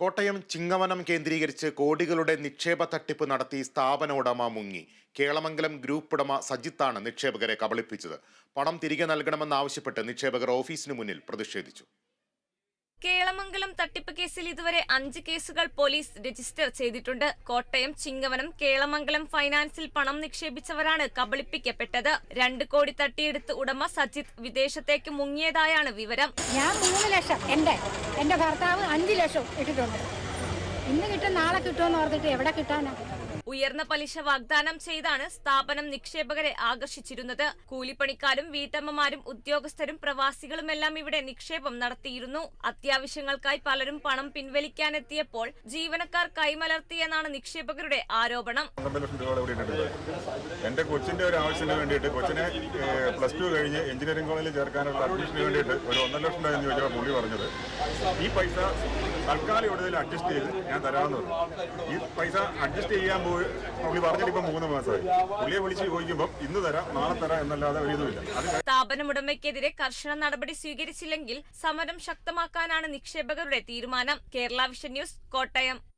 കോട്ടയം ചിങ്ങവനം കേന്ദ്രീകരിച്ച് കോടികളുടെ നിക്ഷേപ തട്ടിപ്പ് നടത്തി സ്ഥാപന ഉടമ മുങ്ങി. കേളമംഗലം ഗ്രൂപ്പ് ഉടമ സജിത്താണ് നിക്ഷേപകരെ കബളിപ്പിച്ചത്. പണം തിരികെ നൽകണമെന്നാവശ്യപ്പെട്ട് നിക്ഷേപകർ ഓഫീസിന് മുന്നിൽ പ്രതിഷേധിച്ചു. കേളമംഗലം തട്ടിപ്പ് കേസിൽ ഇതുവരെ അഞ്ച് കേസുകൾ പോലീസ് രജിസ്റ്റർ ചെയ്തിട്ടുണ്ട്. കോട്ടയം ചിങ്ങവനം കേളമംഗലം ഫൈനാൻസിൽ പണം നിക്ഷേപിച്ചവരാണ് കബളിപ്പിക്കപ്പെട്ടത്. രണ്ട് കോടി തട്ടിയെടുത്ത് ഉടമ സജിത് വിദേശത്തേക്ക് മുങ്ങിയതായാണ് വിവരം. ഞാൻ മൂന്ന് ലക്ഷം. എന്റെ എന്റെ ഭർത്താവ് അഞ്ച് ലക്ഷം ഇട്ടിട്ടുണ്ട്. ഇന്ന് കിട്ടും നാളെ കിട്ടുമെന്ന് ഓർത്തിട്ട് എവിടെ കിട്ടാനാ? ഉയർന്ന പലിശ വാഗ്ദാനം ചെയ്താണ് സ്ഥാപനം നിക്ഷേപകരെ ആകർഷിച്ചിരുന്നത്. കൂലിപ്പണിക്കാരും വീട്ടമ്മമാരും ഉദ്യോഗസ്ഥരും പ്രവാസികളുമെല്ലാം ഇവിടെ നിക്ഷേപം നടത്തിയിരുന്നു. അത്യാവശ്യങ്ങൾക്കായി പലരും പണം പിൻവലിക്കാനെത്തിയപ്പോൾ ജീവനക്കാർ കൈമലർത്തിയെന്നാണ് നിക്ഷേപകരുടെ ആരോപണം. എന്റെ കൊച്ചിന്റെ ഒരു ആവശ്യത്തിന് വേണ്ടിയിട്ട് കൊച്ചിനെ പ്ലസ് ടു കഴിഞ്ഞ് എഞ്ചിനീയറിംഗ് കോളേജിൽ ചേർക്കാനുള്ള അഡ്മിഷന് വേണ്ടിയിട്ട് ഒരു ഒന്നര ലക്ഷം രൂപ എന്ന് ചോദിച്ചപ്പോൾ പുള്ളി പറഞ്ഞത് ഈ പൈസ തൽക്കാലം ഇവിടെ അഡ്ജസ്റ്റ് ചെയ്ത് ഞാൻ തരാമെന്ന് പറഞ്ഞു. ഈ പൈസ അഡ്ജസ്റ്റ് ചെയ്യാൻ പോയി പുള്ളി മൂന്ന് നാളെ എന്നല്ലാതെ കർശന നടപടി സ്വീകരിച്ചില്ലെങ്കിൽ സമരം ശക്തമാക്കാനാണ് നിക്ഷേപകരുടെ തീരുമാനം. Kerala vision news Kottayam.